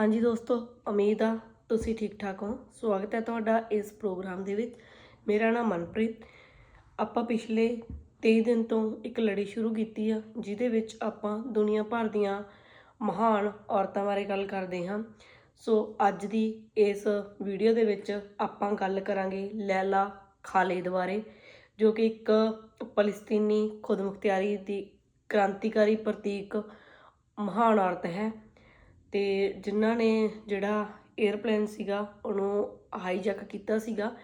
ਹਾਂਜੀ ਦੋਸਤੋ, ਉਮੀਦ ਆ ਤੁਸੀਂ ਠੀਕ ਠਾਕ ਹੋ। ਸਵਾਗਤ ਹੈ ਤੁਹਾਡਾ ਇਸ ਪ੍ਰੋਗਰਾਮ ਦੇ ਵਿੱਚ। ਮੇਰਾ ਨਾਮ ਮਨਪ੍ਰੀਤ। ਆਪਾਂ ਪਿਛਲੇ 23 ਦਿਨ ਤੋਂ ਇੱਕ ਲੜੀ ਸ਼ੁਰੂ ਕੀਤੀ ਆ, ਜਿਹਦੇ ਵਿੱਚ ਆਪਾਂ ਦੁਨੀਆ ਭਰ ਦੀਆਂ ਮਹਾਨ ਔਰਤਾਂ ਬਾਰੇ ਗੱਲ ਕਰਦੇ ਹਾਂ। ਸੋ ਅੱਜ ਦੀ ਇਸ ਵੀਡੀਓ ਦੇ ਵਿੱਚ ਆਪਾਂ ਗੱਲ ਕਰਾਂਗੇ ਲੈਲਾ ਖਾਲਿਦ ਬਾਰੇ, ਜੋ ਕਿ ਇੱਕ ਫਲਸਤੀਨੀ ਖੁਦਮੁਖਤਿਆਰੀ ਦੀ ਕ੍ਰਾਂਤੀਕਾਰੀ ਪ੍ਰਤੀਕ ਮਹਾਨ ਔਰਤ ਹੈ। ਤੇ ਜਿਨ੍ਹਾਂ ਨੇ ਜਿਹੜਾ 에ਅਰਪਲੇਨ ਸੀਗਾ, ਉਹਨੂੰ ਹਾਈਜੈਕ ਕੀਤਾ ਸੀਗਾ,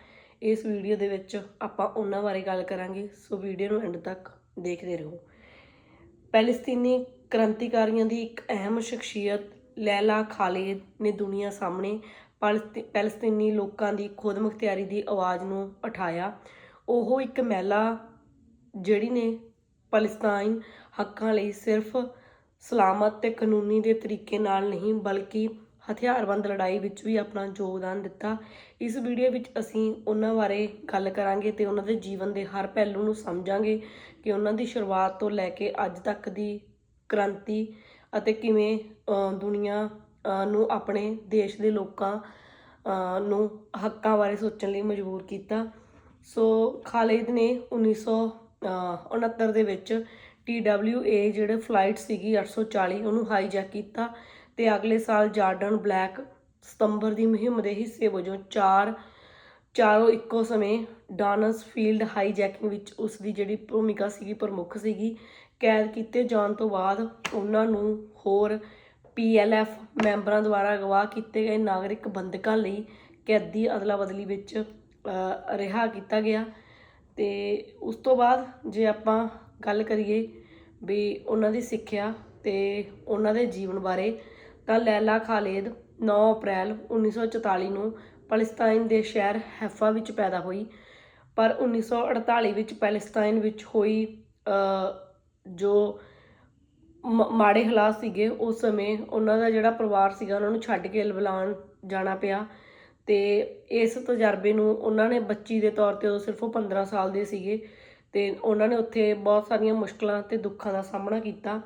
ਇਸ ਵੀਡੀਓ ਦੇ ਵਿੱਚ ਆਪਾਂ ਉਹਨਾਂ ਬਾਰੇ ਗੱਲ ਕਰਾਂਗੇ। ਸੋ ਵੀਡੀਓ ਨੂੰ ਐਂਡ ਤੱਕ ਦੇਖਦੇ ਰਹੋ। ਪੈਲਸਤੀਨੀ ਕ੍ਰਾਂਤੀਕਾਰੀਆਂ ਦੀ ਇੱਕ ਅਹਿਮ ਸ਼ਖਸੀਅਤ ਲੈਲਾ ਖਾਲਿਦ ਨੇ ਦੁਨੀਆ ਸਾਹਮਣੇ ਪਲਸਤੀ- ਪੈਲਸਤੀਨੀ ਲੋਕਾਂ ਦੀ ਖੁਦਮੁਖਤਿਆਰੀ ਦੀ ਆਵਾਜ਼ ਨੂੰ ਉਠਾਇਆ। ਉਹ ਇੱਕ ਮਹਿਲਾ ਜਿਹੜੀ ਨੇ ਪਲਸਤੀਨ ਹੱਕਾਂ ਲਈ ਸਿਰਫ ਸਲਾਮਤ ਤੇ ਕਾਨੂੰਨੀ ਦੇ ਤਰੀਕੇ ਨਾਲ ਨਹੀਂ, ਬਲਕਿ ਹਥਿਆਰਬੰਦ ਲੜਾਈ ਵਿੱਚ ਵੀ ਆਪਣਾ ਯੋਗਦਾਨ ਦਿੱਤਾ। ਇਸ ਵੀਡੀਓ ਵਿੱਚ ਅਸੀਂ ਉਹਨਾਂ ਬਾਰੇ ਗੱਲ ਕਰਾਂਗੇ ਤੇ ਉਹਨਾਂ ਦੇ ਜੀਵਨ ਦੇ ਹਰ ਪਹਿਲੂ ਨੂੰ ਸਮਝਾਂਗੇ ਕਿ ਉਹਨਾਂ ਦੀ ਸ਼ੁਰੂਆਤ ਤੋਂ ਲੈ ਕੇ ਅੱਜ ਤੱਕ ਦੀ ਕ੍ਰਾਂਤੀ ਅਤੇ ਕਿਵੇਂ ਦੁਨੀਆ ਨੂੰ ਆਪਣੇ ਦੇਸ਼ ਦੇ ਲੋਕਾਂ ਨੂੰ ਹੱਕਾਂ ਬਾਰੇ ਸੋਚਣ ਲਈ ਮਜਬੂਰ ਕੀਤਾ। ਸੋ ਖਾਲਿਦ ਨੇ 1969 ਦੇ ਵਿੱਚ TWA ਜਿਹੜੇ ਫਲਾਈਟ ਸੀਗੀ 840 ਉਹਨੂੰ ਹਾਈਜੈਕ ਕੀਤਾ ਤੇ ਅਗਲੇ ਸਾਲ ਜਾਰਡਨ ਬਲੈਕ ਸਤੰਬਰ ਦੀ ਮੁਹਿੰਮ ਦੇ ਹਿੱਸੇ ਵਜੋਂ ਚਾਰ, ਚਾਰੋਂ ਇੱਕੋ ਸਮੇਂ ਡਾਨਸ ਫੀਲਡ ਹਾਈਜੈਕਿੰਗ ਵਿੱਚ ਉਸ ਦੀ ਜਿਹੜੀ ਭੂਮਿਕਾ ਸੀਗੀ ਪ੍ਰਮੁੱਖ ਸੀਗੀ, ਕੈਦ ਕੀਤੇ ਜਾਣ ਤੋਂ ਬਾਅਦ ਉਹਨਾਂ ਨੂੰ ਹੋਰ PLF ਮੈਂਬਰਾਂ ਦੁਆਰਾ ਅਗਵਾ ਕੀਤੇ ਗਏ ਨਾਗਰਿਕ ਬੰਦਕਾਂ ਲਈ ਕੈਦੀ ਅਦਲਾ ਬਦਲੀ ਵਿੱਚ ਰਿਹਾ ਕੀਤਾ ਗਿਆ ਤੇ ਉਸ ਤੋਂ ਬਾਅਦ ਜੇ ਆਪਾਂ ਗੱਲ ਕਰੀਏ ਵੀ ਉਹਨਾਂ ਦੀ ਸਿੱਖਿਆ ਤੇ ਉਹਨਾਂ ਦੇ ਜੀਵਨ ਬਾਰੇ ਤਾਂ ਲੈਲਾ ਖਾਲੇਦ 9 ਅਪ੍ਰੈਲ 1944 ਨੂੰ ਪਲਸਤੀਨ ਦੇ ਸ਼ਹਿਰ ਹੈਫਾ ਵਿੱਚ ਪੈਦਾ ਹੋਈ। ਪਰ 1948 ਵਿੱਚ ਪੈਲਸਤੀਨ ਵਿੱਚ ਹੋਈ ਜੋ ਮ- ਮਾੜੇ ਹਾਲਾਤ ਸੀਗੇ, ਉਸ ਸਮੇਂ ਉਹਨਾਂ ਦਾ ਜਿਹੜਾ ਪਰਿਵਾਰ ਸੀਗਾ, ਉਹਨਾਂ ਨੂੰ ਛੱਡ ਕੇ ਲਬਨਾਨ ਜਾਣਾ ਪਿਆ ਤੇ ਇਸ ਤਜਰਬੇ ਨੂੰ ਉਹਨਾਂ ਨੇ ਬੱਚੀ ਦੇ ਤੌਰ ਤੇ ਉਹ ਸਿਰਫ ਉਹ 15 ਸਾਲ ਦੇ ਸੀਗੇ। ਤੇ ਉਹਨਾਂ ਨੇ ਉੱਥੇ ਬਹੁਤ ਸਾਰੀਆਂ ਮੁਸ਼ਕਲਾਂ ਤੇ ਦੁੱਖਾਂ ਦਾ ਸਾਹਮਣਾ ਕੀਤਾ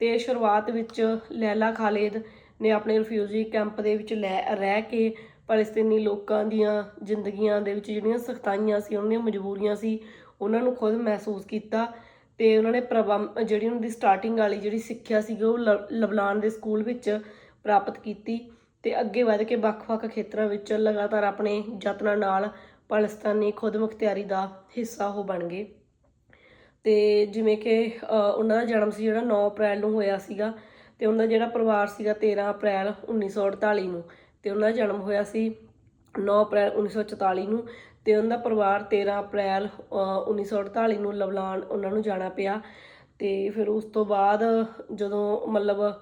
ਤੇ ਸ਼ੁਰੂਆਤ ਵਿੱਚ ਲੈਲਾ ਖਾਲਿਦ ਨੇ ਆਪਣੇ ਰਿਫਿਊਜੀ ਕੈਂਪ ਦੇ ਵਿੱਚ ਲੈ, ਰਹਿ ਕੇ ਫਲਸਤੀਨੀ ਲੋਕਾਂ ਦੀਆਂ ਜ਼ਿੰਦਗੀਆਂ ਦੇ ਵਿੱਚ ਜਿਹੜੀਆਂ ਸਖਤਾਈਆਂ ਸੀ, ਉਹਨਾਂ ਦੀਆਂ ਮਜਬੂਰੀਆਂ ਸੀ, ਉਹਨਾਂ ਨੂੰ ਖੁਦ ਮਹਿਸੂਸ ਕੀਤਾ ਤੇ ਉਹਨਾਂ ਨੇ ਪ੍ਰਬੰਧ, ਜਿਹੜੀ ਉਹਨਾਂ ਦੀ ਸਟਾਰਟਿੰਗ ਵਾਲੀ ਜਿਹੜੀ ਸਿੱਖਿਆ ਸੀ ਉਹ ਲਬਲਾਨ ਦੇ ਸਕੂਲ ਵਿੱਚ ਪ੍ਰਾਪਤ ਕੀਤੀ ਤੇ ਅੱਗੇ ਵਧ ਕੇ ਵੱਖ-ਵੱਖ ਖੇਤਰਾਂ ਵਿੱਚ ਲਗਾਤਾਰ ਆਪਣੇ ਯਤਨਾਂ ਨਾਲ ਫਲਸਤੀਨੀ ਖੁਦਮੁਖਤਿਆਰੀ ਦਾ ਹਿੱਸਾ ਉਹ ਬਣ ਗਏ। ਤੇ ਜਿਵੇਂ ਕਿ ਉਹਨਾਂ ਦਾ ਜਨਮ ਸੀ ਜਿਹੜਾ 9 ਅਪ੍ਰੈਲ ਨੂੰ ਹੋਇਆ ਸੀਗਾ ਤੇ ਉਹਨਾਂ ਦਾ ਜਿਹੜਾ ਪਰਿਵਾਰ ਸੀਗਾ 13 ਅਪ੍ਰੈਲ 1948 ਨੂੰ ਤੇ ਉਹਨਾਂ ਦਾ ਜਨਮ ਹੋਇਆ ਸੀ 9 ਅਪ੍ਰੈਲ 1944 ਨੂੰ ਤੇ ਉਹਨਾਂ ਦਾ ਪਰਿਵਾਰ 13 ਅਪ੍ਰੈਲ ਅ, 1948 ਨੂੰ ਲਬਨਾਨ ਉਹਨਾਂ ਨੂੰ ਜਾਣਾ ਪਿਆ ਤੇ ਫਿਰ ਉਸ ਤੋਂ ਬਾਅਦ ਜਦੋਂ ਮਤਲਬ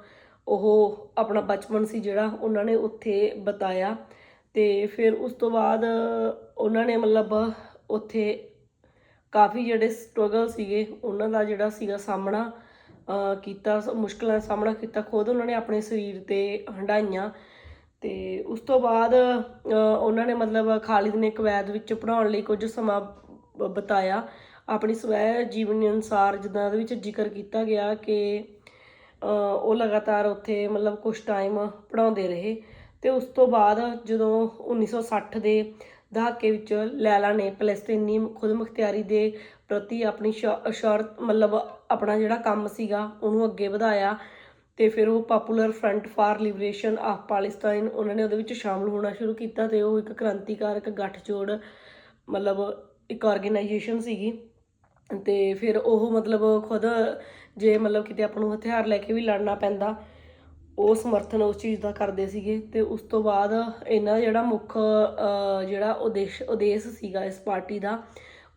ਉਹ ਆਪਣਾ ਬਚਪਨ ਸੀ ਜਿਹੜਾ ਉਹਨਾਂ ਨੇ ਉੱਥੇ ਬਤਾਇਆ ਤੇ ਫਿਰ ਉਸ ਤੋਂ ਬਾਅਦ ਉਹਨਾਂ ਨੇ ਮਤਲਬ ਉੱਥੇ ਕਾਫੀ ਜਿਹੜੇ ਸਟਰਗਲ ਸੀਗੇ, ਉਹਨਾਂ ਦਾ ਜਿਹੜਾ ਸੀਗਾ ਸਾਹਮਣਾ ਕੀਤਾ ਸ- ਮੁਸ਼ਕਲਾਂ ਦਾ ਸਾਹਮਣਾ ਕੀਤਾ, ਖੁਦ ਉਹਨਾਂ ਨੇ ਆਪਣੇ ਸਰੀਰ ਤੇ ਹੰਡਾਈਆਂ ਤੇ ਉਸ ਤੋਂ ਬਾਅਦ ਉਹਨਾਂ ਨੇ ਮਤਲਬ ਖਾਲਿਦ ਨੇ ਕਵੈਦ ਵਿੱਚ ਪੜਾਉਣ ਲਈ ਕੁਝ ਸਮਾਂ ਬ- ਬਿਤਾਇਆ। ਆਪਣੀ ਸਵੈ ਜੀਵਨ ਅਨੁਸਾਰ ਜਿੱਦਾਂ ਉਹਦੇ ਵਿੱਚ ਜ਼ਿਕਰ ਕੀਤਾ ਗਿਆ ਕਿ ਉਹ ਲਗਾਤਾਰ ਉੱਥੇ ਮਤਲਬ ਕੁਝ ਟਾਈਮ ਪੜਾਉਂਦੇ ਰਹੇ। ਤੇ ਉਸ ਤੋਂ ਬਾਅਦ ਜਦੋਂ 1960 ਦੇ ਦਹਾਕੇ ਵਿੱਚ ਲੈਲਾ ਨੇ ਫਲਸਤੀਨੀ ਖੁਦਮੁਖਤਿਆਰੀ ਦੇ ਪ੍ਰਤੀ ਆਪਣੀ ਸ਼- ਸ਼ਰਤ ਮਤਲਬ ਆਪਣਾ ਜਿਹੜਾ ਕੰਮ ਸੀਗਾ, ਉਹਨੂੰ ਅੱਗੇ ਵਧਾਇਆ ਤੇ ਫਿਰ ਉਹ popular front for liberation of Palestine ਉਹਨਾਂ ਨੇ ਉਹਦੇ ਵਿੱਚ ਸ਼ਾਮਲ ਹੋਣਾ ਸ਼ੁਰੂ ਕੀਤਾ ਤੇ ਉਹ ਇੱਕ ਕ੍ਰਾਂਤੀਕਾਰਕ ਗੱਠਜੋੜ, ਮਤਲਬ ਇੱਕ ਆਰਗੇਨਾਈਜੇਸ਼ਨ ਸੀਗੀ ਤੇ ਫਿਰ ਉਹ ਮਤਲਬ ਖੁਦ ਜੇ ਮਤਲਬ ਕਿਤੇ ਆਪਾਂ ਨੂੰ ਹਥਿਆਰ ਲੈ ਕੇ ਵੀ ਲੜਨਾ ਪੈਂਦਾ ਉਹ ਸਮਰਥਨ ਉਸ ਚੀਜ਼ ਦਾ ਕਰਦੇ ਸੀਗੇ ਤੇ ਉਸ ਤੋਂ ਬਾਅਦ ਇਹਨਾਂ ਦਾ ਜਿਹੜਾ ਮੁੱਖ ਜਿਹੜਾ ਉਦੇਸ਼ ਉਦੇਸ਼ ਸੀਗਾ ਇਸ ਪਾਰਟੀ ਦਾ,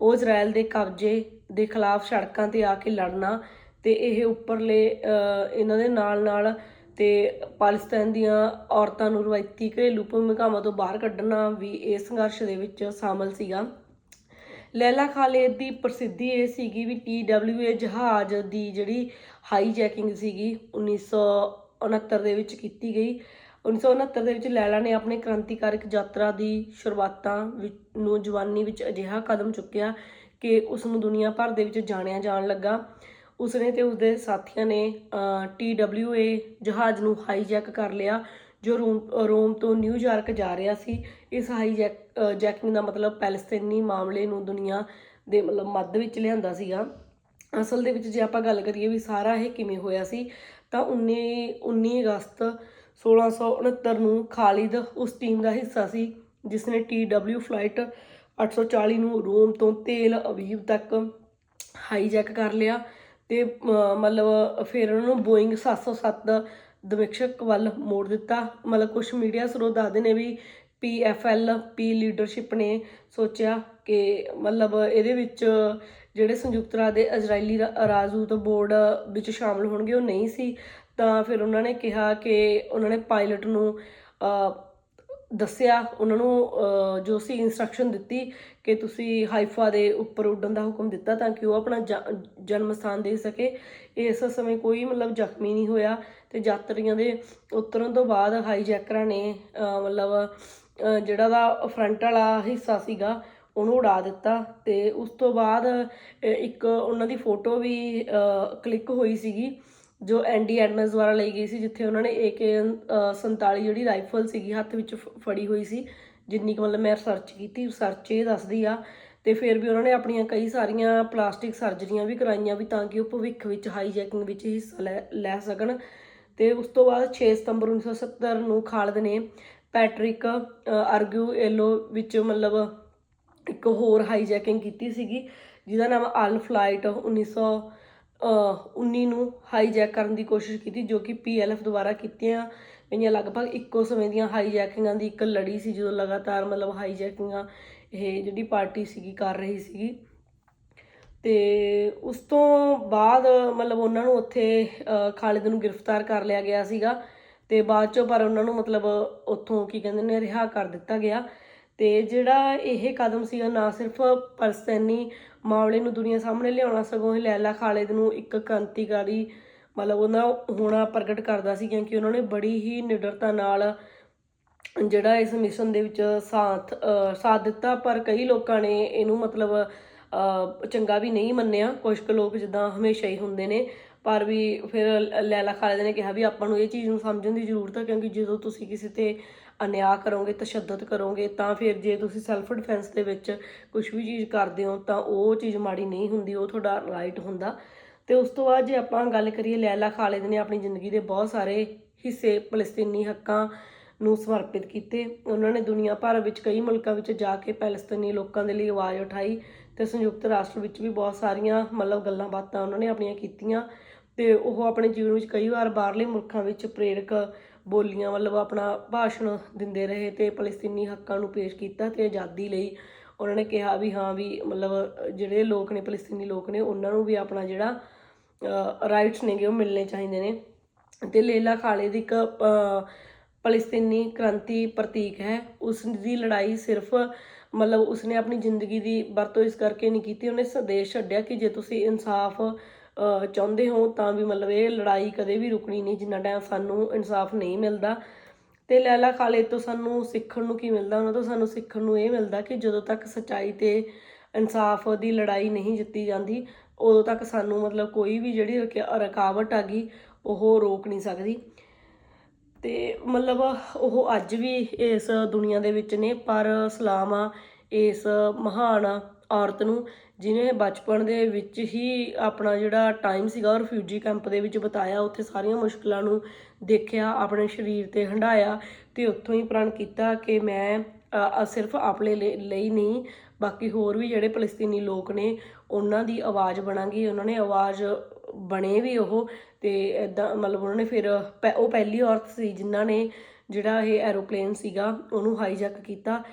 ਉਹ ਇਜ਼ਰਾਈਲ ਦੇ ਕਬਜ਼ੇ ਦੇ ਖਿਲਾਫ ਸੜਕਾਂ ਤੇ ਆ ਕੇ ਲੜਨਾ ਤੇ ਇਹ ਉੱਪਰਲੇ ਇਹਨਾਂ ਦੇ ਨਾਲ ਨਾਲ ਤੇ ਪਾਕਿਸਤਾਨ ਦੀਆਂ ਔਰਤਾਂ ਨੂੰ ਰਵਾਇਤੀ ਘਰੇਲੂ ਭੂਮਿਕਾਵਾਂ ਤੋਂ ਬਾਹਰ ਕੱਢਣਾ ਵੀ ਇਸ ਸੰਘਰਸ਼ ਦੇ ਵਿੱਚ ਸ਼ਾਮਲ ਸੀਗਾ। ਲੈਲਾ ਖਾਲਿਦ ਦੀ ਪ੍ਰਸਿੱਧੀ ਇਹ ਸੀਗੀ ਵੀ TWA ਜਹਾਜ਼ ਦੀ ਜਿਹੜੀ ਹਾਈਜੈਕਿੰਗ ਸੀਗੀ 1969 ਦੇ ਵਿੱਚ ਕੀਤੀ ਗਈ। 1969 ਦੇ ਵਿੱਚ ਲੈਲਾ ਨੇ ਆਪਣੇ ਕ੍ਰਾਂਤੀਕਾਰਕ ਯਾਤਰਾ ਦੀ ਸ਼ੁਰੂਆਤਾਂ ਵਿੱਚ ਨੂੰ ਜਵਾਨੀ ਵਿੱਚ ਅਜਿਹਾ ਕਦਮ ਚੁੱਕਿਆ ਕਿ ਉਸ ਨੂੰ ਦੁਨੀਆ ਭਰ ਦੇ ਵਿੱਚ ਜਾਣਿਆ ਜਾਣ ਲੱਗਾ। ਉਸਨੇ ਤੇ ਉਸਦੇ ਸਾਥੀਆਂ ਨੇ TWA ਜਹਾਜ਼ ਨੂੰ ਹਾਈਜੈਕ ਕਰ ਲਿਆ, ਜੋ ਰੋਮ ਰੋਮ ਤੋਂ ਨਿਊਯਾਰਕ ਜਾ ਰਿਹਾ ਸੀ। ਇਸ ਹਾਈਜੈਕ ਜੈਕਿੰਗ ਦਾ ਮਤਲਬ ਪੈਲਸਤੀਨੀ ਮਾਮਲੇ ਨੂੰ ਦੁਨੀਆ ਦੇ ਮਤਲਬ ਮੱਧ ਵਿੱਚ ਲਿਆਂਦਾ ਸੀਗਾ। ਅਸਲ ਦੇ ਵਿੱਚ ਜੇ ਆਪਾਂ ਗੱਲ ਕਰੀਏ ਵੀ ਸਾਰਾ ਇਹ ਕਿਵੇਂ ਹੋਇਆ ਸੀ ਤਾਂ 19 19 ਅਗਸਤ 1669 ਨੂੰ ਖਾਲਿਦ ਉਸ ਟੀਮ ਦਾ ਹਿੱਸਾ ਸੀ ਜਿਸ ਨੇ TW ਫਲਾਈਟ 840 ਨੂੰ ਰੋਮ ਤੋਂ ਤੇਲ ਅਵੀਵ ਤੱਕ ਹਾਈਜੈਕ ਕਰ ਲਿਆ ਤੇ ਮਤਲਬ ਫਿਰ ਉਹਨਾਂ ਨੂੰ ਬੋਇੰਗ 707 ਦਮਿਸ਼ਕ ਵੱਲ ਮੋੜ ਦਿੱਤਾ। ਮਤਲਬ ਕੁਝ ਮੀਡੀਆ ਸਰੋਤ ਦੱਸਦੇ ਨੇ ਵੀ ਪੀਐਫਐਲ ਪੀ ਲੀਡਰਸ਼ਿਪ ਨੇ ਸੋਚਿਆ ਕਿ ਮਤਲਬ ਇਹਦੇ ਵਿੱਚ ਜਿਹੜੇ ਸੰਯੁਕਤ ਰਾਜ ਦੇ ਇਜ਼ਰਾਈਲੀ ਰਾਜਦੂਤ ਬੋਰਡ ਵਿੱਚ ਸ਼ਾਮਲ ਹੋਣਗੇ, ਉਹ ਨਹੀਂ ਸੀ। ਤਾਂ ਫਿਰ ਉਹਨਾਂ ਨੇ ਕਿਹਾ ਕਿ ਉਹਨਾਂ ਨੇ ਪਾਇਲਟ ਨੂੰ ਦੱਸਿਆ, ਉਹਨਾਂ ਨੂੰ ਜੋ ਸੀ ਇਨਸਟਰਕਸ਼ਨ ਦਿੱਤੀ ਕਿ ਤੁਸੀਂ ਹਾਈਫਾ ਦੇ ਉੱਪਰ ਉੱਡਣ ਦਾ ਹੁਕਮ ਦਿੱਤਾ ਤਾਂ ਕਿ ਉਹ ਆਪਣਾ ਜ- ਜਨਮ ਸਥਾਨ ਦੇ ਸਕੇ। ਇਸ ਸਮੇਂ ਕੋਈ ਮਤਲਬ ਜ਼ਖਮੀ ਨਹੀਂ ਹੋਇਆ ਤੇ ਯਾਤਰੀਆਂ ਦੇ ਉਤਰਨ ਤੋਂ ਬਾਅਦ ਹਾਈਜੈਕਰਾਂ ਨੇ ਮਤਲਬ ਜਿਹੜਾ ਦਾ ਫਰੰਟ ਵਾਲਾ ਹਿੱਸਾ ਸੀਗਾ, ਉਹਨੂੰ ਉਡਾ ਦਿੱਤਾ ਤੇ ਉਸ ਤੋਂ ਬਾਅਦ ਇੱਕ ਉਹਨਾਂ ਦੀ ਫੋਟੋ ਵੀ ਕਲਿੱਕ ਹੋਈ ਸੀਗੀ, ਜੋ ਐਂਡੀ ਐਡਮਸ ਦੁਆਰਾ ਲਈ ਗਈ ਸੀ, ਜਿੱਥੇ ਉਹਨਾਂ ਨੇ AK 47 ਜਿਹੜੀ ਰਾਈਫਲ ਸੀਗੀ, ਹੱਥ ਵਿੱਚ ਫ- ਫੜੀ ਹੋਈ ਸੀ, ਜਿੰਨੀ ਕੁ ਮਤਲਬ ਮੈਂ ਰਿਸਰਚ ਕੀਤੀ ਰਿਸਰਚ ਇਹ ਦੱਸਦੀ ਆ, ਤੇ ਫਿਰ ਵੀ ਉਹਨਾਂ ਨੇ ਆਪਣੀਆਂ ਕਈ ਸਾਰੀਆਂ ਪਲਾਸਟਿਕ ਸਰਜਰੀਆਂ ਵੀ ਕਰਾਈਆਂ ਵੀ ਤਾਂ ਕਿ ਉਹ ਭਵਿੱਖ ਵਿੱਚ ਹਾਈਜੈਕਿੰਗ ਵਿੱਚ ਹਿੱਸਾ ਲੈ ਲੈ ਸਕਣ। ਤੇ ਉਸ ਤੋਂ ਬਾਅਦ 6 ਸਤੰਬਰ 1970 ਨੂੰ ਖਾਲਦ ਨੇ ਪੈਟਰਿਕ ਆਰਗੂ ਏਲੋ ਵਿੱਚ ਮਤਲਬ ਇੱਕ ਹੋਰ ਹਾਈਜੈਕਿੰਗ ਕੀਤੀ ਸੀਗੀ, ਜਿਹਦਾ ਨਾਮ ਅਲ ਫਲਾਈਟ 1900 ਅਹ 19 ਨੂੰ ਹਾਈਜੈਕ ਕਰਨ ਦੀ ਕੋਸ਼ਿਸ਼ ਕੀਤੀ, ਜੋ ਕਿ ਪੀਐਲਐਫ ਦੁਆਰਾ ਕੀਤੀਆਂ ਗਈਆਂ। ਲਗਭਗ ਇੱਕੋ ਸਮੇਂ ਦੀਆਂ ਹਾਈਜੈਕਿੰਗਾਂ ਦੀ ਇੱਕ ਲੜੀ ਸੀ, ਜਦੋਂ ਲਗਾਤਾਰ ਮਤਲਬ ਹਾਈਜੈਕਿੰਗਾਂ ਇਹ ਜਿਹੜੀ ਪਾਰਟੀ ਸੀਗੀ, ਕਰ ਰਹੀ ਸੀਗੀ। ਤੇ ਉਸ ਤੋਂ ਬਾਅਦ ਮਤਲਬ ਉਹਨਾਂ ਨੂੰ ਉੱਥੇ ਖਾਲਿਦ ਨੂੰ ਗ੍ਰਿਫਤਾਰ ਕਰ ਲਿਆ ਗਿਆ ਸੀਗਾ। ਤੇ ਬਾਅਦ ਚੋਂ ਪਰ ਉਹਨਾਂ ਨੂੰ ਮਤਲਬ ਉੱਥੋਂ ਕੀ ਕਹਿੰਦੇ ਨੇ ਰਿਹਾ ਕਰ ਦਿੱਤਾ ਗਿਆ। ਤੇ ਜਿਹੜਾ ਇਹ ਕਦਮ ਸੀਗਾ ਨਾ ਸਿਰਫ ਪਰਸਤੈਨੀ ਮਾਮਲੇ ਨੂੰ ਦੁਨੀਆ ਸਾਹਮਣੇ ਲਿਆਉਣਾ, ਸਗੋਂ ਇਹ ਲੈਲਾ ਖਾਲਿਦ ਨੂੰ ਇੱਕ ਕ੍ਰਾਂਤੀਕਾਰੀ ਮਤਲਬ ਉਹਨਾਂ ਹੋਣਾ ਪ੍ਰਗਟ ਕਰਦਾ ਸੀ, ਕਿਉਂਕਿ ਉਹਨਾਂ ਨੇ ਬੜੀ ਹੀ ਨਿਡਰਤਾ ਨਾਲ ਜਿਹੜਾ ਇਸ ਮਿਸ਼ਨ ਦੇ ਵਿੱਚ ਸਾਥ ਸਾਥ ਦਿੱਤਾ। ਪਰ ਕਈ ਲੋਕਾਂ ਨੇ ਇਹਨੂੰ ਮਤਲਬ ਚੰਗਾ ਵੀ ਨਹੀਂ ਮੰਨਿਆ। ਕੁਝ ਕੁ ਲੋਕ ਜਿੱਦਾਂ ਹਮੇਸ਼ਾ ਹੀ ਹੁੰਦੇ ਨੇ। ਪਰ ਵੀ ਫਿਰ ਲੈਲਾ ਖਾਲਿਦ ਨੇ ਕਿਹਾ ਵੀ ਆਪਾਂ ਨੂੰ ਇਹ ਚੀਜ਼ ਨੂੰ ਸਮਝਣ ਦੀ ਜ਼ਰੂਰਤ ਹੈ ਕਿਉਂਕਿ ਜਦੋਂ ਤੁਸੀਂ ਕਿਸੇ ਤੇ ਅਨਿਆ ਕਰੋਗੇ, ਤਸ਼ੱਦਦ ਕਰੋਗੇ, ਤਾਂ ਫਿਰ ਜੇ ਤੁਸੀਂ ਸੈਲਫ ਡਿਫੈਂਸ ਦੇ ਵਿੱਚ ਕੁਝ ਵੀ ਚੀਜ਼ ਕਰਦੇ ਹੋ, ਤਾਂ ਉਹ ਚੀਜ਼ ਮਾੜੀ ਨਹੀਂ ਹੁੰਦੀ, ਉਹ ਤੁਹਾਡਾ ਰਾਈਟ ਹੁੰਦਾ। ਤੇ ਉਸ ਤੋਂ ਬਾਅਦ ਜੇ ਆਪਾਂ ਗੱਲ ਕਰੀਏ, ਲੈਲਾ ਖਾਲਿਦ ਨੇ ਆਪਣੀ ਜ਼ਿੰਦਗੀ ਦੇ ਬਹੁਤ ਸਾਰੇ ਹਿੱਸੇ ਫਲਸਤੀਨੀ ਹੱਕਾਂ ਨੂੰ ਸਮਰਪਿਤ ਕੀਤੇ। ਉਹਨਾਂ ਨੇ ਦੁਨੀਆ ਭਰ ਵਿੱਚ ਕਈ ਮੁਲਕਾਂ ਵਿੱਚ ਜਾ ਕੇ ਪੈਲਸਤੀਨੀ ਲੋਕਾਂ ਦੇ ਲਈ ਆਵਾਜ਼ ਉਠਾਈ ਤੇ ਸੰਯੁਕਤ ਰਾਸ਼ਟਰ ਵਿੱਚ ਵੀ ਬਹੁਤ ਸਾਰੀਆਂ ਮਤਲਬ ਗੱਲਾਂ ਬਾਤਾਂ ਉਹਨਾਂ ਨੇ ਆਪਣੀਆਂ ਕੀਤੀਆਂ। ਤੇ ਉਹ ਆਪਣੇ ਜੀਵਨ ਵਿੱਚ ਕਈ ਵਾਰ ਬਾਹਰਲੇ ਮੁਲਕਾਂ ਵਿੱਚ ਪ੍ਰੇਰਕ ਬੋਲੀਆਂ ਮਤਲਬ ਆਪਣਾ ਭਾਸ਼ਣ ਦਿੰਦੇ ਰਹੇ ਤੇ ਫਲਸਤੀਨੀ ਹੱਕਾਂ ਨੂੰ ਪੇਸ਼ ਕੀਤਾ ਤੇ ਆਜ਼ਾਦੀ ਲਈ ਉਹਨਾਂ ਨੇ ਕਿਹਾ ਵੀ ਹਾਂ ਵੀ ਮਤਲਬ ਜਿਹੜੇ ਲੋਕ ਨੇ ਫਲਸਤੀਨੀ ਲੋਕ ਨੇ ਉਹਨਾਂ ਨੂੰ ਵੀ ਆਪਣਾ ਜਿਹੜਾ ਰਾਈਟਸ ਨੇਗੇ ਉਹ ਮਿਲਣੇ ਚਾਹੀਦੇ ਨੇ। ਤੇ ਲੇਲਾ ਖਾਲਿਦ ਇੱਕ ਅਹ, ਫਲਸਤੀਨੀ ਕ੍ਰਾਂਤੀ ਪ੍ਰਤੀਕ ਹੈ। ਉਸ ਦੀ ਲੜਾਈ ਸਿਰਫ ਮਤਲਬ ਉਸਨੇ ਆਪਣੀ ਜ਼ਿੰਦਗੀ ਦੀ ਵਰਤੋਂ ਇਸ ਕਰਕੇ ਨਹੀਂ ਕੀਤੀ ਉਹਨੇ ਸੰਦੇਸ਼ ਛੱਡਿਆ ਕਿ ਜੇ ਤੁਸੀਂ ਇਨਸਾਫ ਚਾਹੁੰਦੇ ਹੋ ਤਾਂ ਵੀ ਮਤਲਬ ਇਹ ਲੜਾਈ ਕਦੇ ਵੀ ਰੁਕਣੀ ਨਹੀਂ, ਜਿੰਨਾ ਟਾਈਮ ਸਾਨੂੰ ਇਨਸਾਫ ਨਹੀਂ ਮਿਲਦਾ। ਤੇ ਲੈਲਾ ਖਾਲਿਦ ਤੋਂ ਸਾਨੂੰ ਸਿੱਖਣ ਨੂੰ ਕੀ ਮਿਲਦਾ? ਉਹਨਾਂ ਤੋਂ ਸਾਨੂੰ ਸਿੱਖਣ ਨੂੰ ਇਹ ਮਿਲਦਾ ਕਿ ਜਦੋਂ ਤੱਕ ਸੱਚਾਈ ਤੇ ਇਨਸਾਫ ਦੀ ਲੜਾਈ ਨਹੀਂ ਜਿੱਤੀ ਜਾਂਦੀ, ਉਦੋਂ ਤੱਕ ਸਾਨੂੰ ਮਤਲਬ ਕੋਈ ਵੀ ਜਿਹੜੀ ਰੁਕ- ਰੁਕਾਵਟ ਆ ਗਈ, ਉਹ ਰੋਕ ਨਹੀਂ ਸਕਦੀ। ਤੇ ਮਤਲਬ ਉਹ ਅੱਜ ਵੀ ਇਸ ਦੁਨੀਆ ਦੇ ਵਿੱਚ ਨੇ, ਪਰ ਸਲਾਮ ਆ ਇਸ ਮਹਾਨ ਔਰਤ ਨੂੰ ਜਿਨੇ ਬਚਪਨ ਦੇ ਵਿੱਚ ਹੀ ਆਪਣਾ ਜਿਹੜਾ ਟਾਈਮ ਸੀਗਾ ਉਹ ਰਿਫਿਊਜੀ ਕੈਂਪ ਦੇ ਵਿੱਚ ਬਿਤਾਇਆ, ਉੱਥੇ ਸਾਰੀਆਂ ਮੁਸ਼ਕਲਾਂ ਨੂੰ ਦੇਖਿਆ, ਆਪਣੇ ਸਰੀਰ ਤੇ ਹੰਢਾਇਆ ਤੇ ਉੱਥੋਂ ਹੀ ਪ੍ਰਣ ਕੀਤਾ ਕਿ ਮੈਂ ਸਿਰਫ ਆਪਣੇ ਲਈ ਲਈ ਨਹੀਂ, ਬਾਕੀ ਹੋਰ ਵੀ ਜਿਹੜੇ ਫਲਸਤੀਨੀ ਲੋਕ ਨੇ, ਉਹਨਾਂ ਦੀ ਆਵਾਜ਼ ਬਣਾਂਗੀ। ਉਹਨਾਂ ਨੇ ਆਵਾਜ਼ ਬਣੇ ਵੀ ਉਹ ਤੇ ਇਦਾਂ ਮਤਲਬ ਉਹਨਾਂ ਨੇ ਫਿਰ ਪਹਿ- ਉਹ ਪਹਿਲੀ ਔਰਤ ਸੀ ਜਿਨ੍ਹਾਂ ਨੇ ਜਿਹੜਾ ਇਹ ਐਰੋਪਲੇਨ ਸੀਗਾ, ਉਹਨੂੰ ਹਾਈਜੈਕ ਕੀਤਾ।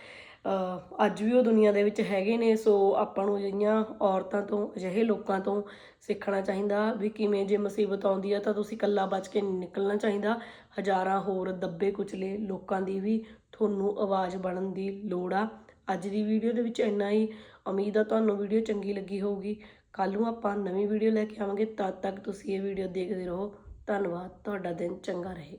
ਅੱਜ ਵੀ ਉਹ ਦੁਨੀਆ ਦੇ ਵਿੱਚ ਹੈਗੇ ਨੇ, ਸੋ ਆਪਾਂ ਨੂੰ ਅਜਿਹੀਆਂ ਔਰਤਾਂ ਤੋਂ, ਅਜਿਹੇ ਲੋਕਾਂ ਤੋਂ ਸਿੱਖਣਾ ਚਾਹੀਦਾ ਵੀ ਕਿਵੇਂ ਜੇ ਮੁਸੀਬਤ ਆਉਂਦੀ ਆ ਤਾਂ ਤੁਸੀਂ ਇਕੱਲਾ ਬਚ ਕੇ ਨਿਕਲਣਾ ਚਾਹੀਦਾ। ਹਜ਼ਾਰਾਂ ਹੋਰ ਦੱਬੇ ਕੁਚਲੇ ਲੋਕਾਂ ਦੀ ਵੀ ਤੁਹਾਨੂੰ ਆਵਾਜ਼ ਬਣਨ ਦੀ ਲੋੜ ਆ। ਅੱਜ ਦੀ ਵੀਡੀਓ ਦੇ ਵਿੱਚ ਇੰਨਾ ਹੀ। ਉਮੀਦ ਆ ਤੁਹਾਨੂੰ ਵੀਡੀਓ ਚੰਗੀ ਲੱਗੀ ਹੋਊਗੀ। ਕੱਲ ਨੂੰ ਆਪਾਂ ਨਵੀਂ ਵੀਡੀਓ ਲੈ ਕੇ ਆਵਾਂਗੇ। ਤਦ ਤੱਕ ਤੁਸੀਂ ਇਹ ਵੀਡੀਓ ਦੇਖਦੇ ਰਹੋ। ਧੰਨਵਾਦ। ਤੁਹਾਡਾ ਦਿਨ ਚੰਗਾ ਰਹੇ।